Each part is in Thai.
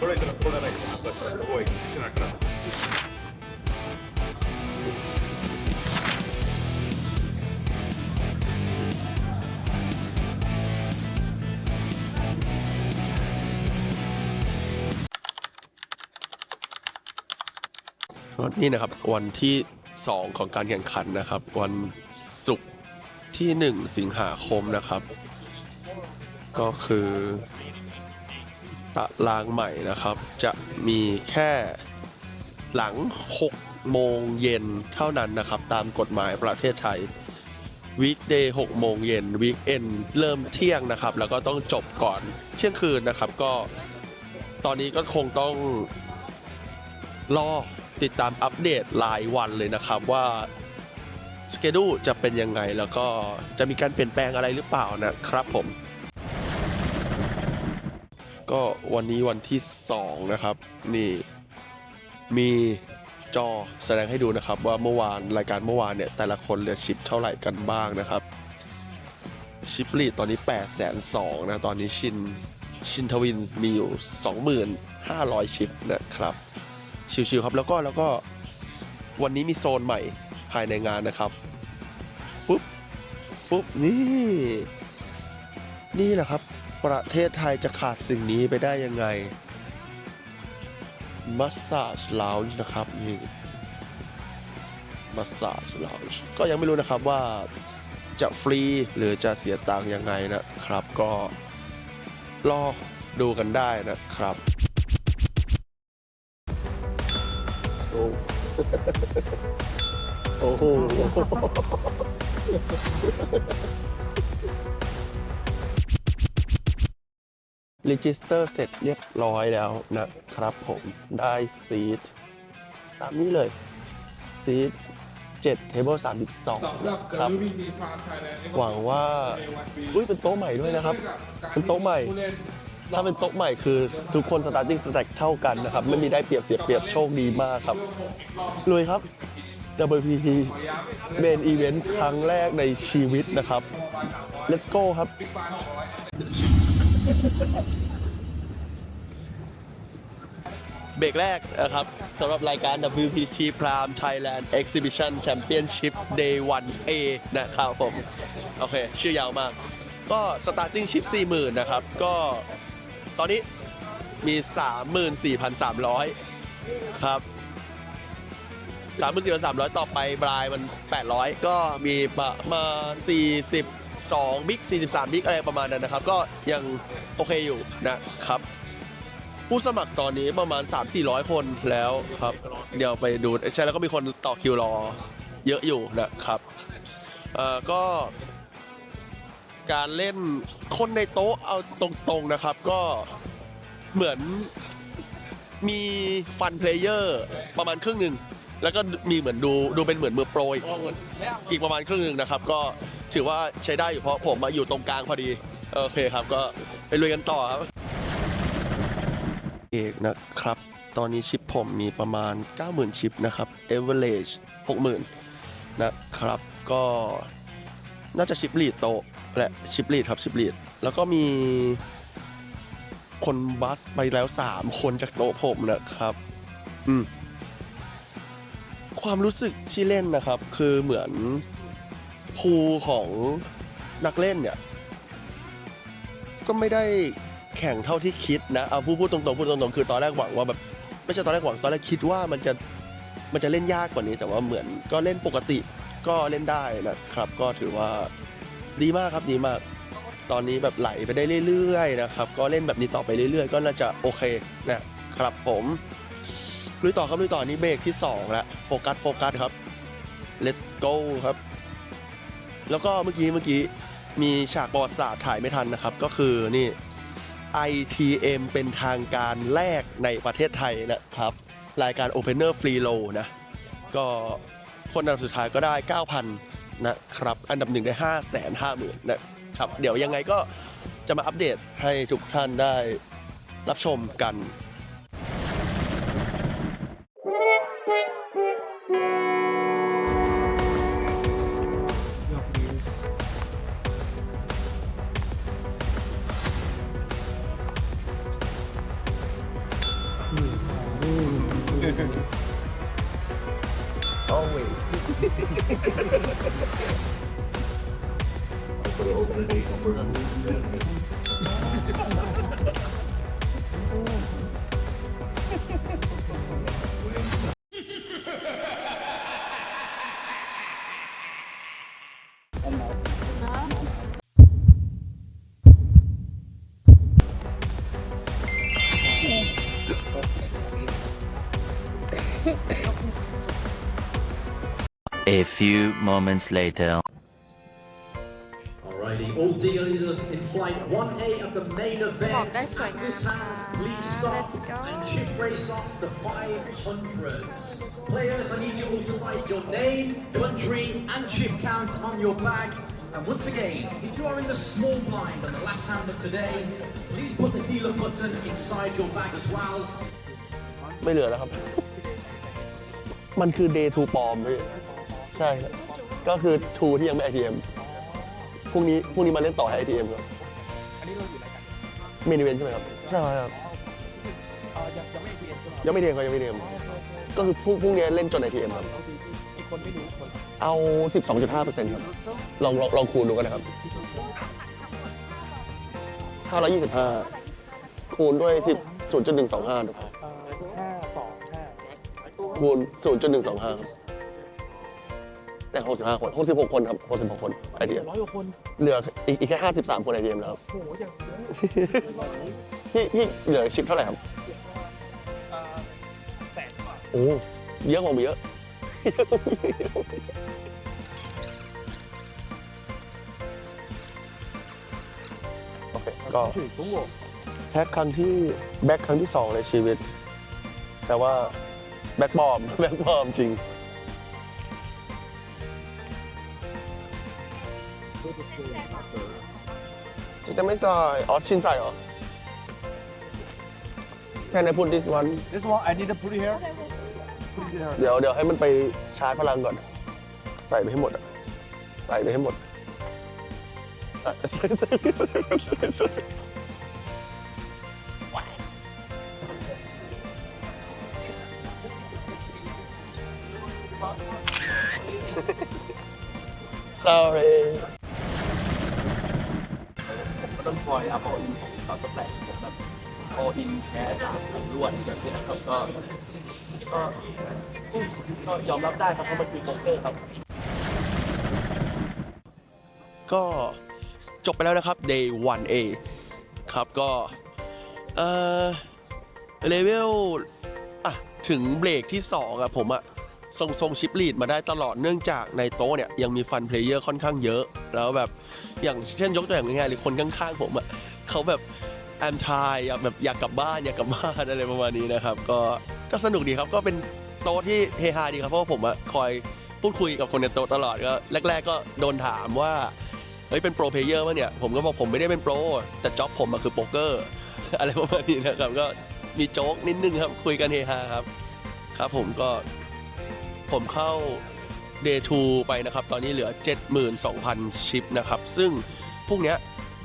थोड़ा इधर थोड़ा राइट बस वो एग्जीक्यूशन अट रहा था นี่นะครับวันที่ 2 ของการแข่งขันนะครับ วันศุกร์ที่ 1 สิงหาคมนะครับ ก็คือ ตารางใหม่นะครับ จะมีแค่หลัง 6 โมงเย็นเท่านั้นนะครับ ตามกฎหมายประเทศไทยวีคเดย์6โมงเย็นวีคเอนเริ่มเที่ยงนะครับ แล้วก็ต้องจบก่อนเที่ยงคืนนะครับ ก็ตอนนี้ก็คงต้องรอติดตามอัปเดตรายวันเลยนะครับว่าสเกดูจะเป็นยังไงแล้วก็จะมีการเปลี่ยนแปลงอะไรหรือเปล่านะครับผม ก็วันนี้วันที่ 2 นะครับ นี่ มีจอแสดงให้ดูนะครับ ว่าเมื่อวานรายการเมื่อวานเนี่ย แต่ละคนเหลือชิปเท่าไหร่กันบ้างนะครับ ชิปลีตอนนี้ 8 2 0 0 0นะ ตอนนี้ชินชินทวินมีอยู่ 25,000 ชิปนะครับ ชิวๆครับแล้วก็แล้วก็วันนี้มีโซนใหม่ภายในงานนะครับฟึบฟึบนี่ นี่แหละครับ ประเทศไทยจะขาดสิ่งนี้ไปได้ยังไง Massage Lounge นะครับนี่ Massage Lounge ก็ยังไม่รู้นะครับว่าจะฟรีหรือจะเสียตังค์ยังไงนะครับ ก็รอดูกันได้นะครับโอ้โห รีจิสเตอร์เสร็จเรียบร้อยแล้วนะครับผมได้ซีทตามนี้เลยซีท7เทเบิล32นะครับหวังว่า อุ้ยเป็นโต๊ะใหม่ด้วยนะครับ เป็นโต๊ะใหม่ ถ้าเป็นโต๊ะใหม่คือทุกคนสตาร์ติ้งสแต็กเท่ากันนะครับ ไม่มีได้เปรียบเสียเปรียบโชคดีมากครับลุยครับ WPP เมนอีเวนต์ครั้งแรกในชีวิตนะครับ let's go ครับ เบรกแรกนะครับสำหรับรายการ WPT Prime Thailand Exhibition Championship Day 1 A นะครับผม โอเค ชื่อยาวมาก ก็ starting ship 40,000 นะครับ ก็ตอนนี้มี 34,300 ครับ 34,300 ต่อไปบรายมัน 800 ก็มีประมาณ42บิ๊ก43บิ๊กอะไรประมาณนั้นนะครับ ก็ยังโอเคอยู่นะครับ ผู้สมัครตอนนี้ประมาณ 3-400 คนแล้วครับ เดี๋ยวไปดูใช่แล้วก็มีคนต่อคิวรอ เยอะอยู่นะครับเอ่อก็การเล่นคนในโต๊ะเอาตรงๆนะครับ ก็เหมือนมีฟันเพลเยอร์ประมาณครึ่งหนึ่งแล้วก็มีเหมือนดูดูเป็นเหมือนมือโปรอีกอีกประมาณครึ่งหนึ่งนะครับ ก็ถือว่าใช้ได้อยู่เพราะผมมาอยู่ตรงกลางพอดี โอเคครับ ก็ไปลุยกันต่อครับ เอกนะครับ ตอนนี้ชิปผมมีประมาณ 90,000 ชิปนะครับ average 60,000 นะครับ ก็น่าจะชิปลีดโตและชิปลีดครับชิปลีดแล้วก็มีคนบัสไปแล้ว 3 คนจากโต๊ะผมนะครับอืมความรู้สึกที่เล่นนะครับ คือเหมือนภูของนักเล่นเนี่ย ก็ไม่ได้ แข่งเท่าที่คิดนะเอาพูดพูดตรงๆพูดตรงๆคือตอนแรกหวังว่าแบบไม่ใช่ตอนแรกหวังตอนแรกคิดว่ามันจะมันจะเล่นยากกว่านี้ แต่ว่าเหมือนก็เล่นปกติก็เล่นได้นะครับ ก็ถือว่าดีมากครับดีมาก ตอนนี้แบบไหลไปได้เรื่อยๆนะครับ ก็เล่นแบบนี้ต่อไปเรื่อย ๆ ก็น่าจะโอเคนะครับผมลุยต่อครับลุยต่อนี่เบรกที่2แล้วโฟกัสโฟกัสครับ let's go ครับ แล้วก็เมื่อกี้เมื่อกี้มีฉากประวัติศาสตร์ถ่ายไม่ทันนะครับ ก็คือนี่ ITM เป็นทางการแรกในประเทศไทยนะครับ รายการ Opener Free Low นะ ก็คนอันดับสุดท้ายก็ได้ 9,000 นะครับ อันดับหนึ่งได้ 5 5 0 0 0 0นะครับ เดี๋ยวยังไงก็จะมาอัปเดตให้ทุกท่านได้รับชมกัน A few moments later. Alrighty, all dealers in flight 1A of the main event. Oh, that's so At this nice. hand, please stop Let's go. and chip race off the 500s. Players, I need you all to write your name, country, and chip count on your bag. And once again, if you are in the small blind on the last hand of today, please put the dealer button inside your bag as well. ไม่เหลือแล้วครับ มันคือ day to ปลอมพี่ ใช่ครับก็คือ to ที่ยังไม่ ITM พรุ่งนี้พรุ่งนี้มาเล่นต่อให้ ITM ครับอันนี้เราอยู่รายการเมนิเวนใช่ไหมครับใช่ครับเอ่อยังยังไม่เรียนใช่ไหมยังไม่เรียนก็ยังไม่เรียนก็คือพรุ่งพรุ่งนี้เล่นจน ITM ครับก็คือกี่คนไม่รู้คนเอา 12.5%ครับลองลองลองคูณดูกันนะครับ525 คูณด้วย 10 0.125ดูครับห้าสองห้า คูณ 0.125ครับ แต่65 คน 66 คนครับ66คน ITM ร้อยกว่าคนเหลืออีกอีกแค่ 53 คน ITM แล้วครับโอ้โหอย่างเยอะพี่พี่เหลือชิปเท่าไหร่ครับ เอ่อแสนกว่าโอ้เยอะกว่าผมเยอะโอเคก็ถึงตุ้งโง่แพ็คครั้งที่แบ็คครั้งที่สองในชีวิต แต่ว่าแบ็คบอมแบ็คบอมจริง จะไม่ใส่อ๋อชินใส่เหรอ Can I put this one This one I need to put it here put it here เดี๋ยวเดี๋ยวให้มันไปชาร์จพลังก่อน ใส่ไปให้หมดอะใส่ไปให้หมดอะใส่ใส่ใส่ใส่ใส่ว้าย sorry ก็ ต้องคอยอัพออินของเขาตั้งแต่ผมแบบพออินแค่สามครั้งรวดแบบนี้นะครับก็ก็ก็ยอมรับได้ครับเพราะมันคือโป๊กเกอร์ครับ ก็จบไปแล้วนะครับ day 1A ครับก็ เออเลเวลอะ ถึงเบรกที่2อะผมอะ ทรงทรงชิปลีดมาได้ตลอดเนื่องจากในโต๊ะเนี่ยยังมีฟันเพลเยอร์ค่อนข้างเยอะ แล้วแบบอย่างเช่นยกตัวอย่างง่ายๆเลยคนข้างๆผมอะเขาแบบแอมทายอยากแบบอยากกลับบ้านอยากกลับบ้านอะไรประมาณนี้นะครับ ก็ก็สนุกดีครับก็เป็นโต๊ะที่เฮฮาดีครับเพราะว่าผมอะคอยพูดคุยกับคนในโต๊ะตลอดก็แรก ๆ ก็โดนถามว่าเฮ้ยเป็นโปรเพลเยอร์ป่ะเนี่ยผมก็บอกผมไม่ได้เป็นโปรแต่จ็อบผมอะคือโป๊กเกอร์อะไรประมาณนี้นะครับก็มีโจ๊กนิดนึงครับคุยกันเฮฮาครับ ครับผมก็ ผมเข้า Day 2 ไปนะครับ ตอนนี้เหลือ 72,000 ชิปนะครับ ซึ่งพรุ่งเนี้ย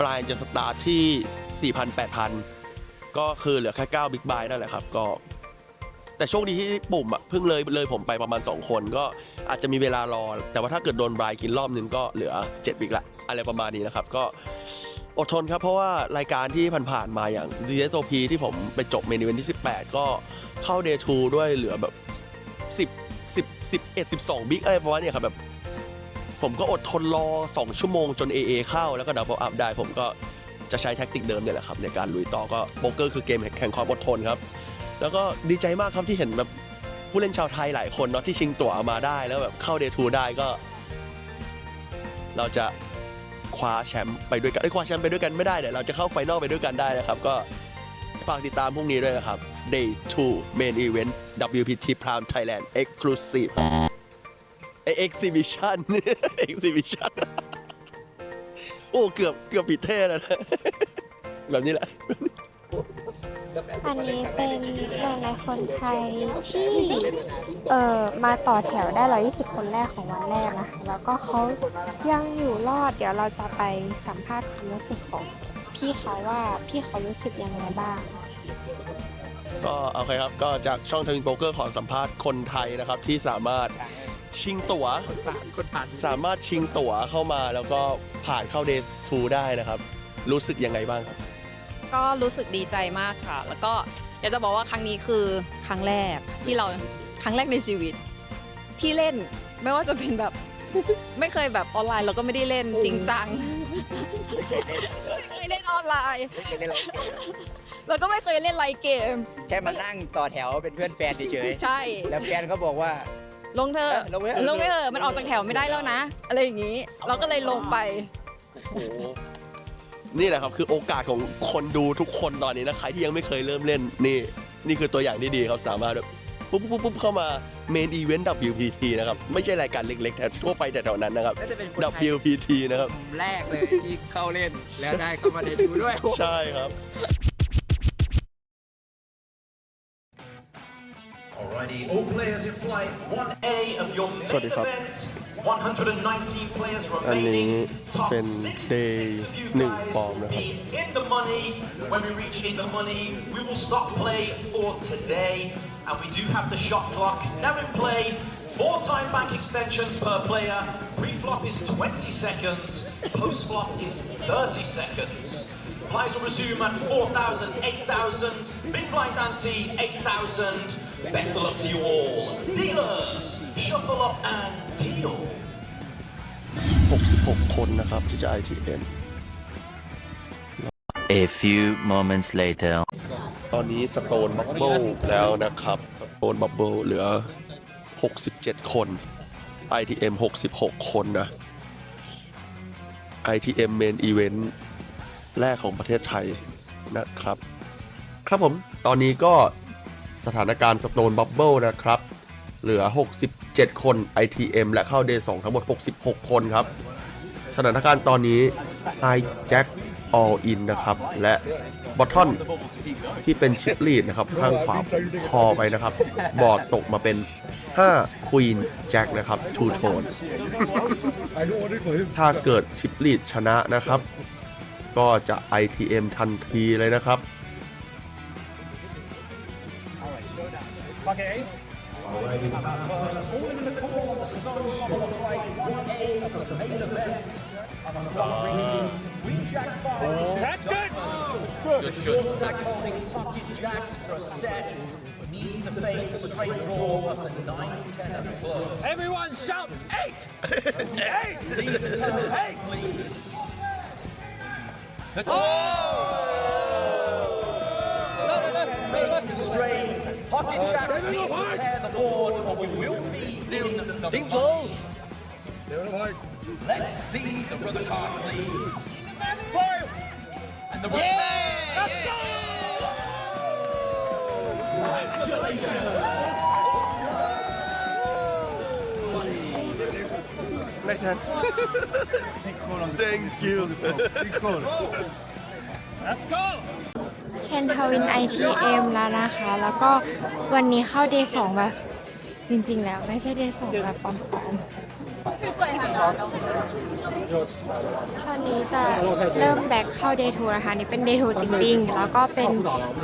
ปลายจะสตาร์ทที่ 4,000 8,000 ก็คือเหลือแค่9บิ๊กไบนั่นแหละครับก็แต่โชคดีที่ปุ่มอะเพิ่งเลยเลยผมไปประมาณ 2 คนก็อาจจะมีเวลารอ แต่ว่าถ้าเกิดโดนบรายกินรอบนึงก็เหลือ7บิ๊กละอะไรประมาณนี้นะครับ ก็อดทนครับ เพราะว่ารายการที่ผ่านๆมาอย่าง GSOP ที่ผมไปจบเมนูเวนที่ 18 ก็เข้า Day 2 ด้วยเหลือแบบ 10 10 11 12บิ๊กอะไรประมาณเนี้ครับแบบผมก็อดทนรอ 2 ชั่วโมงจน AA เข้าแล้วก็ดับเบิลอัพได้ ผมก็จะใช้แท็กติกเดิมเนี่ยแหละครับ ในการลุยต่อก็โป๊กเกอร์คือเกมแข่งความอดทนครับ แล้วก็ดีใจมากครับที่เห็นแบบผู้เล่นชาวไทยหลายคนเนาะที่ชิงตั๋วมาได้แล้วแบบเข้าเดทูได้ก็ เราจะคว้าแชมป์ไปด้วยกันไอ้ยคว้าแชมป์ไปด้วยกันไม่ได้เดี๋ยวเราจะเข้าไฟนอลไปด้วยกันได้นะครับ ก็ ฝากติดตามพรุ่งนี้ด้วยนะครับ Day 2 Main Event WPT Prime Thailand Exclusive ไอ Exhibition Exhibition โอ้ เกือบเกือบปิดเท่แล้วนะ แบบนี้แหละอันนี้เป็นหลายๆคนไทยที่เอ่อมาต่อแถวได้ 120 คนแรกของวันแรกนะคะแล้วก็เขายังอยู่รอด เดี๋ยวเราจะไปสัมภาษณ์ความรู้สึกของ พี่เขาว่าพี่เขารู้สึกยังไงบ้าง ก็โอเคครับก็จากช่องทวินโบเกอร์ขอสัมภาษณ์คนไทยนะครับที่สามารถชิงตั๋วคนผ่านสามารถชิงตั๋วเข้ามาแล้วก็ผ่านเข้า Day 2ได้นะครับ รู้สึกยังไงบ้างครับ ก็รู้สึกดีใจมากค่ะ แล้วก็อยากจะบอกว่าครั้งนี้คือครั้งแรกที่เราครั้งแรกในชีวิต ที่เล่นไม่ว่าจะเป็นแบบ ไม่เคยแบบออนไลน์เราก็ไม่ได้เล่นจริงจังไม่เคยเล่น ออนไลน์ ไม่เคยเล่นอะไรแล้วก็ไม่เคยเล่นไลน์เกม แค่มานั่งต่อแถวเป็นเพื่อนแฟนเฉยใช่ ๆแล้วแฟนเขาบอกว่า ลงเธอะเออลงไปเถอะลงไปเถอะมันออกจากแถวไม่ได้แล้วนะ อะไรอย่างนี้ เราก็เลยลงไปนี่แหละครับคือโอกาสของคนดูทุกคนตอนนี้นะใครที่ยังไม่เคยเริ่มเล่นนี่ นี่คือตัวอย่างที่ดีครับสามารถแบบ ปุ๊บปุ๊บปุ๊บเข้ามาเมนอีเวนต์ WPT นะครับ ไม่ใช่รายการเล็กๆแต่ทั่วไปแต่แถวๆนั้นนะครับ น่าจะเป็นคนไทย WPT นะครับแรกเลยที่เข้าเล่นแล้วได้เข้ามาในดูด้วยใช่ครับ Alrighty, all players in flight 1A of your สวัสดี main ครับ event. 119 players อันนี้ remaining. Top เป็น day 66 of you หนึ่ง guys ปอม will นะครับ be in the money. When we reach in the money, we will stop play for today. And we do have the shot clock now in play. Four time bank extensions per player. Pre-flop is 20 seconds. Post-flop is 30 seconds. Blinds will resume at 4,000, 8,000. Big blind ante, 8,000. Best of luck to you all. Dealers, shuffle up and deal. 66 คนนะครับที่จะ ITM A few moments later. ตอนนี้สโตนบับเบิลแล้วนะครับ สโตนบับเบิลเหลือ 67 คน ITM 66 คนนะ ITM Main Event แรกของประเทศไทยนะครับ ครับผม ตอนนี้ก็สถานการณ์สโตนบับเบิลนะครับ เหลือ 67 คน ITM และเข้า Day 2ทั้งหมด 66 คนครับ สถานการณ์ตอนนี้ i Jack All In นะครับ และ บอททอนที่เป็นชิปลีดนะครับ ข้างขวาคอไปนะครับ บอร์ดตกมาเป็น5 Queen Jack นะครับ Two Tone ถ้าเกิดชิปลีดชนะนะครับ ก็จะ ITM ทันทีเลยนะครับ Okay, Everyone shout eight! eight! eight! Let's Pocket jacks need to tear the board or we will be in the Ding Let's see the brother card, please. And the Let's go! Next hand Thank you Let's go! เคนทวิน ITM แล้วนะคะ แล้วก็วันนี้เข้า Day 2แบบจริงๆแล้ว ไม่ใช่ Day 2แบบปลอมๆ ตอนนี้จะเริ่มแบ็คเข้า Day 2นะคะนี่เป็น Day 2จริงๆ แล้วก็เป็น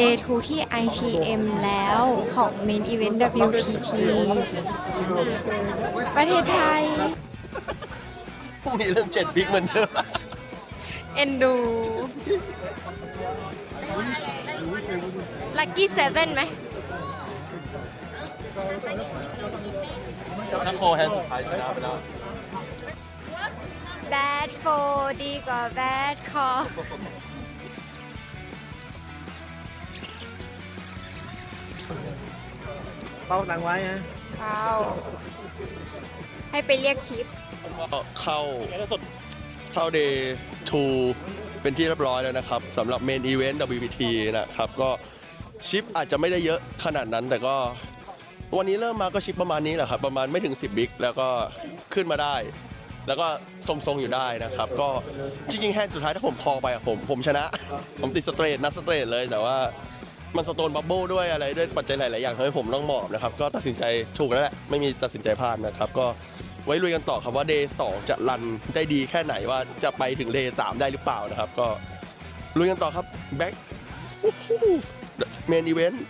Day 2ที่ ITM แล้วของ Main Event WPT ประเทศไทย พรุ่งนี้เริ่มเจ็ดบิ๊กเหมือนเดิมเอ็นดู ลัคกี้เซเว่นไหมถ้าโคแฮนด์สุดท้ายชนะไปแล้ว bad โฟดีกว่า bad คอเป้าตังไว้นะเข้าให้ไปเรียกทิป ก็เข้าเข้า Day 2 เป็นที่เรียบร้อยแล้วนะครับสำหรับ Main Event WPT นะครับ ก็ชิปอาจจะไม่ได้เยอะขนาดนั้น แต่ก็วันนี้เริ่มมาก็ชิปประมาณนี้แหละครับ ประมาณไม่ถึง 10 บิ๊ก แล้วก็ขึ้นมาได้ แล้วก็ทรงๆอยู่ได้นะครับ ก็จริงๆแฮนด์สุดท้ายถ้าผมคอไปอะผมผมชนะ ผมติดสเตรทนัดสเตรทเลยแต่ว่ามันสโตนบับเบิลด้วยอะไรด้วยปัจจัยหลายๆอย่างทำให้ผมต้องหมอบนะครับก็ตัดสินใจถูกแล้วแหละไม่มีตัดสินใจพลาดนะครับ ก็ไว้ลุยกันต่อครับว่า Day 2จะรันได้ดีแค่ไหนว่าจะไปถึง Day 3ได้หรือเปล่านะครับ ก็ลุยกันต่อครับแบ็คเมนอีเวนต์